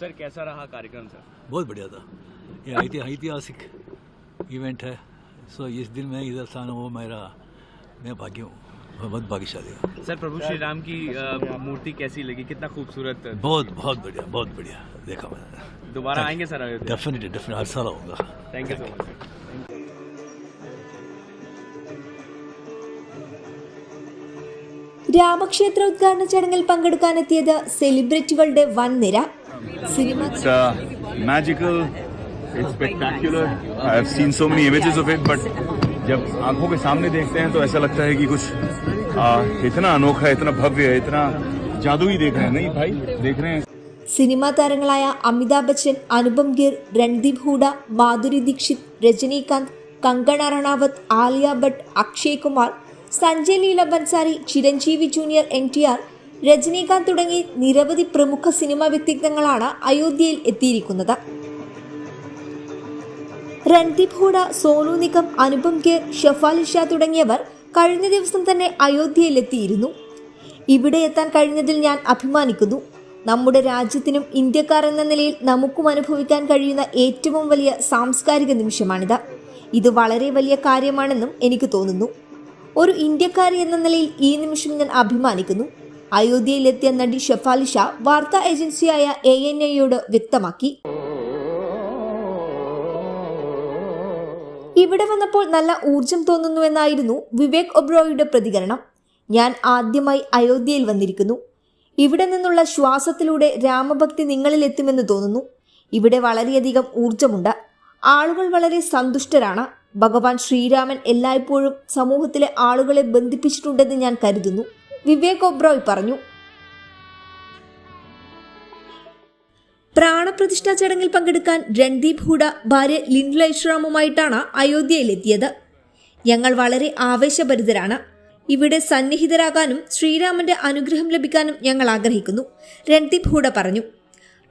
Sir कैसा रहा कार्यक्रम सर बहुत बढ़िया था ये ऐति- ऐतिहासिक इवेंट है सो इस दिन मैं इधर था ना वो मेरा मैं भाग्य हूँ मैं बहुत भाग्यशाली हूँ सर प्रभु श्री राम की अ, मूर्ति कैसी लगी कितना खूबसूरत बहुत बहुत बढ़िया बहुत बढ़िया देखा मैंने दोबारा आएंगे सर अयोध्या डेफिनेटली डेफिनेटली हर साल आऊँगा thank you so much sir രാമക്ഷേത്ര ഉദ്ഘാടന ചടങ്ങിൽ പങ്കെടുക്കാനെത്തിയത് സെലിബ്രിറ്റികളുടെ വൻ നിര cinema It's uh, magical. It's spectacular. I've seen so many images of it, but जब आंखों के सामने देखते हैं तो ऐसा लगता है कि कुछ आ, इतना अनोखा है इतना भव्य है इतना जादुई देख रहे हैं नहीं भाई देख रहे हैं സിനിമാ താരങ്ങളായ Amitabh Bachchan Anupam Kher Randeep Hooda Madhuri Dixit Rajinikanth Kangana Ranaut Alia Bhatt Akshay Kumar Sanjay Leela Bhansali Chiranjeevi junior N T R Rajinikanth തുടങ്ങി നിരവധി പ്രമുഖ സിനിമാ വ്യക്തിത്വങ്ങളാണ് അയോധ്യയിൽ എത്തിയിരിക്കുന്നത്. രൺദീപ് ഹൂഡ സോനു നിഗം അനുപം ഖേർ ഷഫാലി ഷാ തുടങ്ങിയവർ കഴിഞ്ഞ ദിവസം തന്നെ അയോധ്യയിൽ എത്തിയിരുന്നു. ഇവിടെ എത്താൻ കഴിഞ്ഞതിൽ ഞാൻ അഭിമാനിക്കുന്നു. നമ്മുടെ രാജ്യത്തിനും ഇന്ത്യക്കാർ എന്ന നിലയിൽ നമുക്കും അനുഭവിക്കാൻ കഴിയുന്ന ഏറ്റവും വലിയ സാംസ്കാരിക നിമിഷമാണിത്. ഇത് വളരെ വലിയ കാര്യമാണെന്നും എനിക്ക് തോന്നുന്നു. ഒരു ഇന്ത്യക്കാരി എന്ന നിലയിൽ ഈ നിമിഷം ഞാൻ അഭിമാനിക്കുന്നു. അയോധ്യയിലെത്തിയ നടി ഷെഫാലി ഷാ വാർത്താ ഏജൻസിയായ എ എൻ എയോട് വ്യക്തമാക്കി. ഇവിടെ വന്നപ്പോൾ നല്ല ഊർജം തോന്നുന്നുവെന്നായിരുന്നു വിവേക് ഒബ്രോയുടെ പ്രതികരണം. ഞാൻ ആദ്യമായി അയോധ്യയിൽ വന്നിരിക്കുന്നു. ഇവിടെ നിന്നുള്ള ശ്വാസത്തിലൂടെ രാമഭക്തി നിങ്ങളിൽ എത്തുമെന്ന് തോന്നുന്നു. ഇവിടെ വളരെയധികം ഊർജമുണ്ട് ആളുകൾ വളരെ സന്തുഷ്ടരാണ്. ഭഗവാൻ ശ്രീരാമൻ എല്ലായ്പ്പോഴും സമൂഹത്തിലെ ആളുകളെ ബന്ധിപ്പിച്ചിട്ടുണ്ടെന്ന് ഞാൻ കരുതുന്നു. വിവേക് ഒബ്രോയ് പറഞ്ഞു. പ്രാണപ്രതിഷ്ഠാ ചടങ്ങിൽ പങ്കെടുക്കാൻ രൺദീപ് ഹൂഡ ഭാര്യ ലിൻഡ്ല ഇഷ്റാമുമായിട്ടാണ് അയോധ്യയിലെത്തിയത്. ഞങ്ങൾ വളരെ ആവേശഭരിതരാണ്. ഇവിടെ സന്നിഹിതരാകാനും ശ്രീരാമന്റെ അനുഗ്രഹം ലഭിക്കാനും ഞങ്ങൾ ആഗ്രഹിക്കുന്നു രൺദീപ് ഹൂഡ പറഞ്ഞു.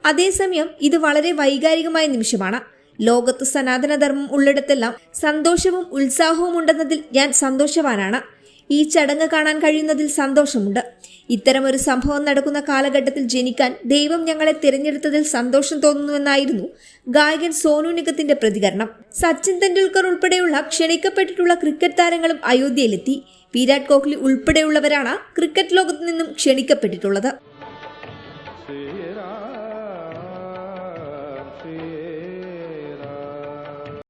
അതേസമയം ഇത് വളരെ വൈകാരികമായ നിമിഷമാണ്. ലോകത്ത് സനാതനധർമ്മം ഉള്ളിടത്തെല്ലാം സന്തോഷവും ഉത്സാഹവും ഉണ്ടെന്നതിൽ ഞാൻ സന്തോഷവാനാണ്. ഈ ചടങ്ങ് കാണാൻ കഴിയുന്നതിൽ സന്തോഷമുണ്ട്. ഇത്തരമൊരു സംഭവം നടക്കുന്ന കാലഘട്ടത്തിൽ ജനിക്കാൻ ദൈവം ഞങ്ങളെ തിരഞ്ഞെടുത്തതിൽ സന്തോഷം തോന്നുന്നുവെന്നായിരുന്നു ഗായകൻ സോനു നിഗത്തിന്റെ പ്രതികരണം. സച്ചിൻ തെണ്ടുൽക്കർ ഉൾപ്പെടെയുള്ള ക്ഷണിക്കപ്പെട്ടിട്ടുള്ള ക്രിക്കറ്റ് താരങ്ങളും അയോധ്യയിലെത്തി. വിരാട് കോഹ്ലി ഉൾപ്പെടെയുള്ളവരാണ് ക്രിക്കറ്റ് ലോകത്ത് നിന്നും ക്ഷണിക്കപ്പെട്ടിട്ടുള്ളത്.